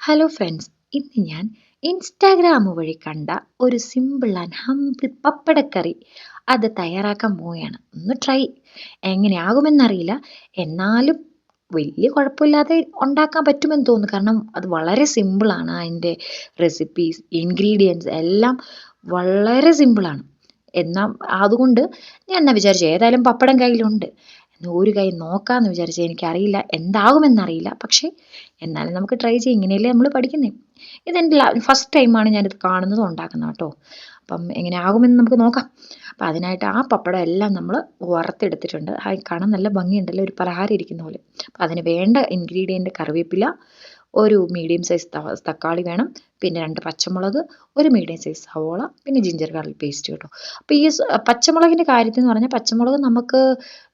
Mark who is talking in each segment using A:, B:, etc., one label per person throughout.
A: Hello friends ഇന്ന് ഞാൻ Instagram വഴി കണ്ട ഒരു സിമ്പിൾ ആൻഡ് ഹംപിൾ പപ്പടക്കറി അത് തയ്യാറാക്കാൻ പോവുകയാണ്. ഒന്ന് ട്രൈ എങ്ങനെയാകുമെന്നറിയില്ല. എന്നാലും വലിയ കുഴപ്പമില്ലാതെ ഉണ്ടാക്കാൻ പറ്റുമെന്ന് തോന്നുന്നു. കാരണം അത് വളരെ സിമ്പിളാണ് അതിന്റെ റെസിപ്പീസ് ഇൻഗ്രീഡിയൻസ് എല്ലാം വളരെ സിമ്പിളാണ് എന്നാൽ അതുകൊണ്ട് ഞാൻ എന്നാ വിചാരിച്ചു ഏതായാലും പപ്പടം കയ്യിലുണ്ട്. ഒരു കൈ നോക്കാമെന്ന് വിചാരിച്ചു എനിക്കറിയില്ല എന്താകുമെന്നറിയില്ല. പക്ഷേ എന്നാലും നമുക്ക് ട്രൈ ചെയ്യാം. ഇങ്ങനെയല്ലേ നമ്മൾ പഠിക്കുന്നത് ഇതെന്റെ ഫസ്റ്റ് ടൈമാണ് ഞാനിത് കാണുന്നതും ഉണ്ടാക്കുന്നത് കേട്ടോ. അപ്പം എങ്ങനെ ആകുമെന്ന് നമുക്ക് നോക്കാം. അപ്പം അതിനായിട്ട് ആ പപ്പടം എല്ലാം നമ്മൾ വറുത്തെടുത്തിട്ടുണ്ട്. ആ കാണാൻ നല്ല ഭംഗിയുണ്ടല്ലോ? ഒരു പലഹാരം ഇരിക്കുന്ന പോലെ. അപ്പം അതിന് വേണ്ട ഇൻഗ്രീഡിയന്റ് കറിവേപ്പില ഒരു മീഡിയം സൈസ് തക്കാളി വേണം പിന്നെ രണ്ട് പച്ചമുളക് ഒരു മീഡിയം സൈസ് സവോള പിന്നെ ജിഞ്ചർ ഗാർലിക് പേസ്റ്റ് കേട്ടോ. അപ്പോൾ ഈ പച്ചമുളകിന്റെ കാര്യത്തിൽ എന്ന് പറഞ്ഞാൽ പച്ചമുളക് നമുക്ക്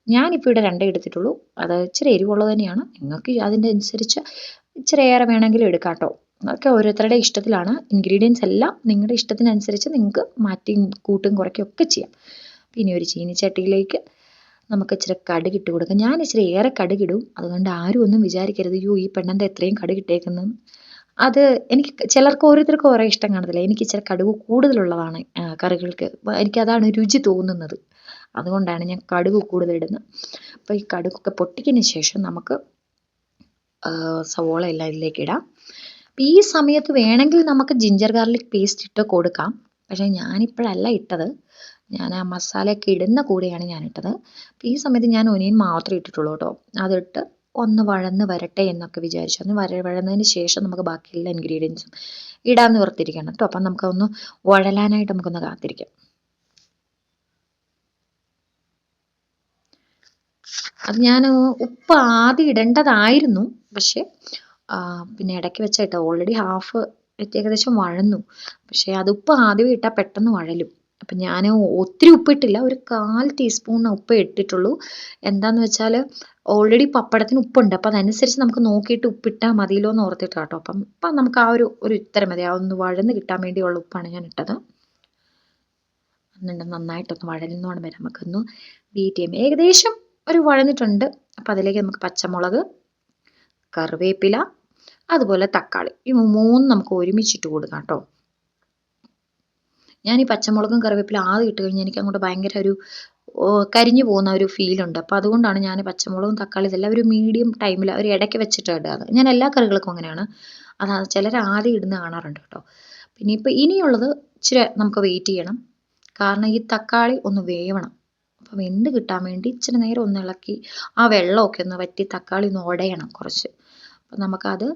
A: ഞാനിപ്പോൾ ഇവിടെ രണ്ടേ എടുത്തിട്ടുള്ളൂ. അത് ഇച്ചിരി എരിവുള്ളത് തന്നെയാണ്. നിങ്ങൾക്ക് അതിന്റെ അനുസരിച്ച് ഇച്ചിരി ഏറെ വേണമെങ്കിൽ എടുക്കാം കേട്ടോ. അതൊക്കെ ഓരോരുത്തരുടെ ഇഷ്ടത്തിലാണ്. ഇൻഗ്രീഡിയൻസ് എല്ലാം നിങ്ങളുടെ ഇഷ്ടത്തിനനുസരിച്ച് നിങ്ങൾക്ക് മാറ്റിയും കൂട്ടും കുറയ്ക്കുകയും ഒക്കെ ചെയ്യാം. പിന്നെ ഒരു ചീനിച്ചട്ടിയിലേക്ക് നമുക്ക് ഇച്ചിരി കടുക് ഇട്ട് കൊടുക്കാം. ഞാൻ ഇച്ചിരി ഏറെ കടുകിടും അതുകൊണ്ട് ആരും ഒന്നും വിചാരിക്കരുത്. യോ ഈ പെണ്ണെന്താ എത്രയും കടുകിട്ടേക്കുന്നു അത് എനിക്ക് ചിലർക്ക് ഓരോരുത്തർക്കും ഓരോ ഇഷ്ടം കാണത്തില്ല. എനിക്ക് ഇച്ചിരി കടുക് കൂടുതലുള്ളതാണ് കറികൾക്ക്. എനിക്കതാണ് രുചി തോന്നുന്നത്. അതുകൊണ്ടാണ് ഞാൻ കടുക് കൂടുതലിടുന്നത് അപ്പോൾ ഈ കടുകൊക്കെ പൊട്ടിക്കുന്ന ശേഷം നമുക്ക് സവോള എല്ലാം ഇതിലേക്ക് ഇടാം. അപ്പം ഈ സമയത്ത് വേണമെങ്കിൽ നമുക്ക് ജിഞ്ചർ ഗാർലിക് പേസ്റ്റ് ഇട്ട് കൊടുക്കാം. പക്ഷേ ഞാനിപ്പോഴല്ല ഇട്ടത്. ഞാൻ ആ മസാലയൊക്കെ ഇടുന്ന കൂടെയാണ് ഞാൻ ഇട്ടത്. അപ്പോൾ ഈ സമയത്ത് ഞാൻ ഒനിയൻ മാത്രമേ ഇട്ടിട്ടുള്ളൂ കേട്ടോ. അതിട്ട് ഒന്ന് വഴന്ന് വരട്ടെ എന്നൊക്കെ വിചാരിച്ചു. ഒന്ന് വര വഴന്നതിന് ശേഷം നമുക്ക് ബാക്കിയുള്ള ഇൻഗ്രീഡിയൻസും ഇടാൻ നിവർത്തിരിക്കണം കേട്ടോ. അപ്പം നമുക്കൊന്ന് വഴലാനായിട്ട് നമുക്കൊന്ന് കാത്തിരിക്കാം. അത് ഞാൻ ഉപ്പ് ആദ്യം ഇടേണ്ടതായിരുന്നു. പക്ഷേ പിന്നെ ഇടയ്ക്ക് വെച്ചിട്ട് ഓൾറെഡി ഹാഫ് ഏകദേശം വഴന്നു. പക്ഷേ അത് ഉപ്പ് ആദ്യം ഇട്ടാൽ പെട്ടെന്ന് വഴലും. അപ്പം ഞാൻ ഒത്തിരി ഉപ്പിട്ടില്ല. ഒരു കാൽ ടീസ്പൂൺ ഉപ്പ് ഇട്ടിട്ടുള്ളൂ. എന്താന്ന് വെച്ചാൽ ഓൾറെഡി പപ്പടത്തിന് ഉപ്പുണ്ട്. അപ്പം അതനുസരിച്ച് നമുക്ക് നോക്കിയിട്ട് ഉപ്പിട്ടാൽ മതിയല്ലോ എന്ന് ഓർത്തിട്ട് കേട്ടോ അപ്പം അപ്പം നമുക്ക് ആ ഒരു ഒരു ഇത്തരം മതി. ആ ഒന്ന് വഴന്ന് കിട്ടാൻ വേണ്ടിയുള്ള ഉപ്പാണ് ഞാൻ ഇട്ടത് എന്നിട്ട് നന്നായിട്ടൊന്ന് വഴലുന്നോണം വരെ. നമുക്കൊന്ന് ബീറ്റ് ചെയ്യാം. ഏകദേശം ഒരു വഴന്നിട്ടുണ്ട്. അപ്പം അതിലേക്ക് നമുക്ക് പച്ചമുളക് കറിവേപ്പില അതുപോലെ തക്കാളി. ഈ മൂന്ന് നമുക്ക് ഒരുമിച്ചിട്ട് കൊടുക്കാം കേട്ടോ. ഞാൻ ഈ പച്ചമുളകും കറിവേപ്പില ആദ്യം ഇട്ട് കഴിഞ്ഞാൽ എനിക്ക് അങ്ങോട്ട് ഭയങ്കര ഒരു കരിഞ്ഞു പോകുന്ന ഒരു ഫീലുണ്ട് അപ്പോൾ അതുകൊണ്ടാണ് ഞാൻ പച്ചമുളകും തക്കാളി ഇതെല്ലാം ഒരു മീഡിയം ടൈമിൽ ഒരു ഇടയ്ക്ക് വെച്ചിട്ട് ഇടാറ്. ഞാൻ എല്ലാ കറികൾക്കും അങ്ങനെയാണ്. അതാണ് ചിലർ ആദ്യം ഇടുന്ന കാണാറുണ്ട് കേട്ടോ. പിന്നെ ഇപ്പോൾ ഇനിയുള്ളത് ഇച്ചിരി നമുക്ക് വെയിറ്റ് ചെയ്യണം. കാരണം ഈ തക്കാളി ഒന്ന് വേവണം. അപ്പം വെന്ത് കിട്ടാൻ വേണ്ടി ഇച്ചിരി നേരം ഒന്ന് ഇളക്കി ആ വെള്ളമൊക്കെ ഒന്ന് വറ്റി തക്കാളി ഒന്ന് ഉടയണം കുറച്ച്. അപ്പം നമുക്കത്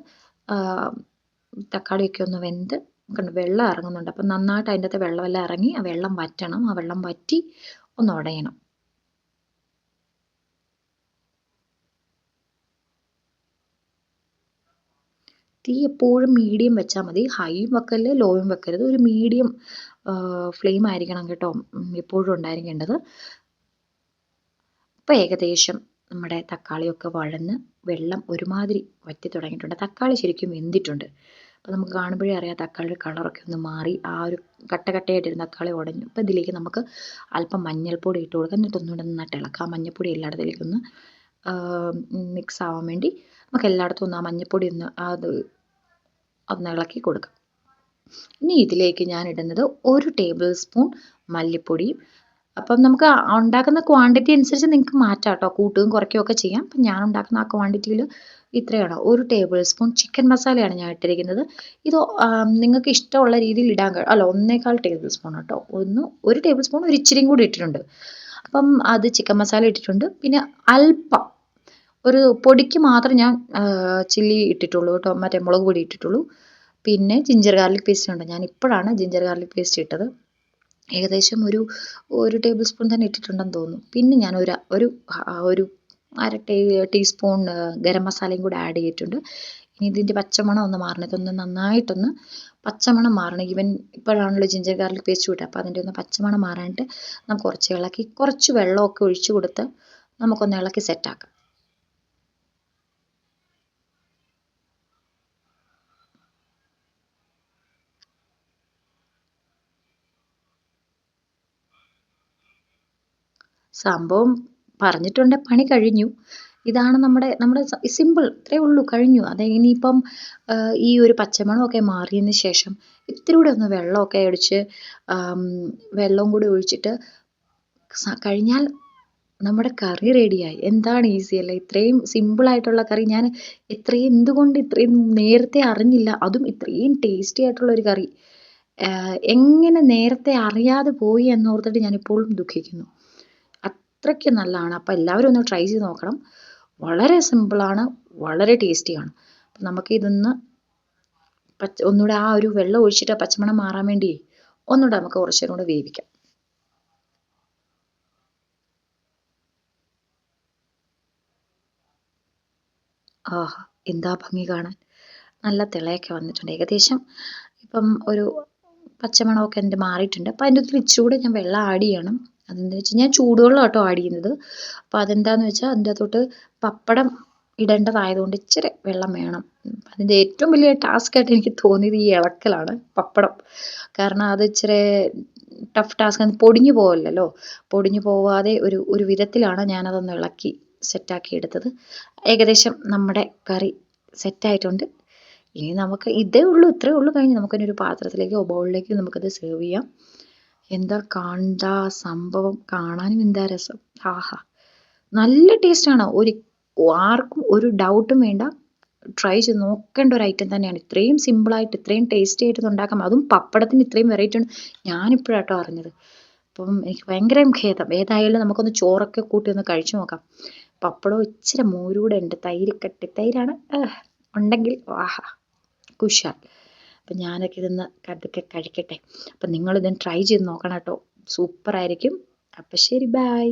A: തക്കാളിയൊക്കെ ഒന്ന് വെന്ത് കണ്ട് വെള്ളം ഇറങ്ങുന്നുണ്ട്. അപ്പം നന്നായിട്ട് അതിന്റെ അകത്ത് വെള്ളമെല്ലാം ഇറങ്ങി ആ വെള്ളം വറ്റണം. ആ വെള്ളം വറ്റി ഒന്ന് ഉടയണം. തീ എപ്പോഴും മീഡിയം വെച്ചാൽ മതി. ഹൈയും വെക്കൽ ലോയും വെക്കരുത്. ഒരു മീഡിയം ഫ്ലെയിം ആയിരിക്കണം കേട്ടോ. എപ്പോഴും ഉണ്ടായിരിക്കേണ്ടത്. ഇപ്പോൾ ഏകദേശം നമ്മുടെ തക്കാളിയൊക്കെ വഴന്ന് വെള്ളം ഒരുമാതിരി വറ്റി തുടങ്ങിയിട്ടുണ്ട്. തക്കാളി ശരിക്കും വെന്തിട്ടുണ്ട്. അപ്പോൾ നമുക്ക് കാണുമ്പോഴേ അറിയാം തക്കാളിയുടെ കളറൊക്കെ ഒന്ന് മാറി ആ ഒരു കട്ട കട്ടയായിട്ടിരുന്ന തക്കാളി ഉടഞ്ഞു. അപ്പോൾ ഇതിലേക്ക് നമുക്ക് അല്പം മഞ്ഞൾപ്പൊടി ഇട്ട് കൊടുക്കാം. എന്നിട്ട് ഒന്നുകൂടെ നന്നായിട്ട് ഇളക്കാം. മഞ്ഞൾപ്പൊടി എല്ലായിടത്തിലേക്ക് ഒന്ന് മിക്സ് ആവാൻ വേണ്ടി നമുക്ക് എല്ലായിടത്തും ഒന്ന് ആ മഞ്ഞൾപ്പൊടി ഒന്ന് അത് ഒന്ന് ഇളക്കി കൊടുക്കാം. ഇനി ഇതിലേക്ക് ഞാൻ ഇടുന്നത് ഒരു ടേബിൾ സ്പൂൺ മല്ലിപ്പൊടിയും അപ്പം നമുക്ക് ഉണ്ടാക്കുന്ന ക്വാണ്ടിറ്റി അനുസരിച്ച് നിങ്ങൾക്ക് മാറ്റാം കേട്ടോ കൂട്ടുകയും കുറയ്ക്കുകയും ഒക്കെ ചെയ്യാം. അപ്പം ഞാൻ ഉണ്ടാക്കുന്ന ആ ക്വാണ്ടിറ്റിയിൽ ഇത്രയാണ് ഒരു ടേബിൾ സ്പൂൺ ചിക്കൻ മസാലയാണ് ഞാൻ ഇട്ടിരിക്കുന്നത്. ഇത് നിങ്ങൾക്ക് ഇഷ്ടമുള്ള രീതിയിൽ ഇടാൻ കഴിയും അല്ല ഒന്നേക്കാൾ ടേബിൾ സ്പൂൺ കേട്ടോ ഒന്ന് ഒരു ടേബിൾ സ്പൂൺ ഒരു ഇച്ചിരിയും കൂടി ഇട്ടിട്ടുണ്ട്. അപ്പം അത് ചിക്കൻ മസാല ഇട്ടിട്ടുണ്ട്. പിന്നെ അല്പം ഒരു പൊടിക്ക് മാത്രം ഞാൻ ചില്ലി ഇട്ടിട്ടുള്ളൂ കേട്ടോ മറ്റേ മുളക് പൊടി ഇട്ടിട്ടുള്ളൂ. പിന്നെ ജിഞ്ചർ ഗാർലിക് പേസ്റ്റ് ഉണ്ട്? ഞാൻ ഇപ്പോഴാണ് ജിഞ്ചർ ഗാർലിക് പേസ്റ്റ് ഇട്ടത്. ഏകദേശം ഒരു ഒരു ടേബിൾ സ്പൂൺ തന്നെ ഇട്ടിട്ടുണ്ടെന്ന് തോന്നുന്നു. പിന്നെ ഞാൻ ഒരു ഒരു ഒരു അര ടീ ടീസ്പൂൺ ഗരം മസാലയും കൂടി ആഡ് ചെയ്തിട്ടുണ്ട്. ഇനി ഇതിന്റെ പച്ചമണം ഒന്ന് മാറണം. ഇതൊന്ന് നന്നായിട്ടൊന്ന് പച്ചമണം മാറണം. ഈവൻ ഇപ്പോഴാണല്ലോ ജിഞ്ചർ ഗാർലിക് പേസ്റ്റ് വിട്ടത് അപ്പോൾ അതിന്റെ ഒന്ന് പച്ചമണം മാറാനായിട്ട് നമുക്ക് കുറച്ച് ഇളക്കി കുറച്ച് വെള്ളമൊക്കെ ഒഴിച്ച് കൊടുത്ത് നമുക്കൊന്ന് ഇളക്കി സെറ്റാക്കാം സംഭവം പറഞ്ഞിട്ടുണ്ട് പണി കഴിഞ്ഞു. ഇതാണ് നമ്മുടെ നമ്മുടെ സിമ്പിൾ ഇത്രയേ ഉള്ളൂ കഴിഞ്ഞു. അത് ഇനിയിപ്പം ഈ ഒരു പച്ചമണമൊക്കെ മാറിയതിന് ശേഷം ഇത്തിരി കൂടെ ഒന്ന് വെള്ളമൊക്കെ ഒഴിച്ച് വെള്ളവും കൂടി ഒഴിച്ചിട്ട് കഴിഞ്ഞാൽ നമ്മുടെ കറി റെഡിയായി. എന്താണ് ഈസി അല്ലേ? ഇത്രയും സിമ്പിളായിട്ടുള്ള കറി. ഞാൻ ഇത്രയും എന്തുകൊണ്ട് ഇത്രയും നേരത്തെ അറിഞ്ഞില്ല. അതും ഇത്രയും ടേസ്റ്റി ആയിട്ടുള്ള ഒരു കറി. എങ്ങനെ നേരത്തെ അറിയാതെ പോയി എന്നോർത്തിട്ട് ഞാനിപ്പോഴും ദുഃഖിക്കുന്നു. അത്രയ്ക്ക് നല്ലതാണ്. അപ്പോൾ എല്ലാവരും ഒന്ന് ട്രൈ ചെയ്ത് നോക്കണം. വളരെ സിമ്പിളാണ് വളരെ ടേസ്റ്റിയാണ് അപ്പം നമുക്ക് ഇതൊന്ന് പച്ച ഒന്നുകൂടെ ആ ഒരു വെള്ളം ഒഴിച്ചിട്ട് പച്ചമണം മാറാൻ വേണ്ടി ഒന്നുകൂടെ നമുക്ക് കുറച്ചു നേരം കൂടെ വേവിക്കാം. ആഹാ എന്താ ഭംഗി കാണാൻ? നല്ല തിളയൊക്കെ വന്നിട്ടുണ്ട്. ഏകദേശം ഇപ്പം ഒരു പച്ചമണമൊക്കെ എന്റെ മാറിയിട്ടുണ്ട്. അപ്പോൾ അതിന്റെ അകത്ത് ഇച്ചിരി ഞാൻ വെള്ളം ആഡ് ചെയ്യണം. അതെന്താ വെച്ചാൽ ഞാൻ ചൂടുവെള്ളം കേട്ടോ ആഡ് ചെയ്യുന്നത് അപ്പോൾ അതെന്താന്ന് വെച്ചാൽ അതിന്റെ അകത്തോട്ട് പപ്പടം ഇടേണ്ടതായതുകൊണ്ട് ഇച്ചിരി വെള്ളം വേണം. അതിന്റെ ഏറ്റവും വലിയ ടാസ്ക് ആയിട്ട് എനിക്ക് തോന്നിയത് ഈ ഇളക്കലാണ് പപ്പടം. കാരണം അത് ഇച്ചിരി ടഫ് ടാസ്ക് പൊടിഞ്ഞു പോവല്ലോ പൊടിഞ്ഞു പോവാതെ ഒരു ഒരു വിധത്തിലാണ് ഞാനതൊന്ന് ഇളക്കി സെറ്റാക്കി എടുത്തത്. ഏകദേശം നമ്മുടെ കറി സെറ്റായിട്ടുണ്ട് ഇനി നമുക്ക് ഇതേ ഉള്ളൂ ഉള്ളു ഉള്ളൂ. കഴിഞ്ഞ് നമുക്കിനി ഒരു പാത്രത്തിലേക്കോ ബൗളിലേക്കോ നമുക്കത് സെർവ് ചെയ്യാം. എന്താ കണ്ടാ സംഭവം? കാണാനും എന്താ രസം? ആഹാ. നല്ല ടേസ്റ്റാണ് ഒരു ആർക്കും ഒരു ഡൗട്ടും വേണ്ട. ട്രൈ ചെയ്ത് നോക്കേണ്ട ഒരു ഐറ്റം തന്നെയാണ്. ഇത്രയും സിമ്പിളായിട്ട് ഇത്രയും ടേസ്റ്റി ആയിട്ട് ഉണ്ടാക്കാം. അതും പപ്പടത്തിന് ഇത്രയും വെറൈറ്റി ഉണ്ട് ഞാനിപ്പോഴാട്ടോ അറിഞ്ഞത്. അപ്പം എനിക്ക് ഭയങ്കര ഖേദം. ഏതായാലും നമുക്കൊന്ന് ചോറൊക്കെ കൂട്ടി ഒന്ന് കഴിച്ചു നോക്കാം. പപ്പടം ഇച്ചിരി മോരൂടെ ഉണ്ട്. തൈര് കട്ടി. തൈരാണ്. ഉണ്ടെങ്കിൽ ആഹാ. കുശാൽ. അപ്പം ഞാനൊക്കെ ഇതൊന്ന് അതൊക്കെ കഴിക്കട്ടെ. അപ്പം നിങ്ങളിതൊന്ന് ട്രൈ ചെയ്ത് നോക്കണം കേട്ടോ. സൂപ്പറായിരിക്കും അപ്പം ശരി ബായ്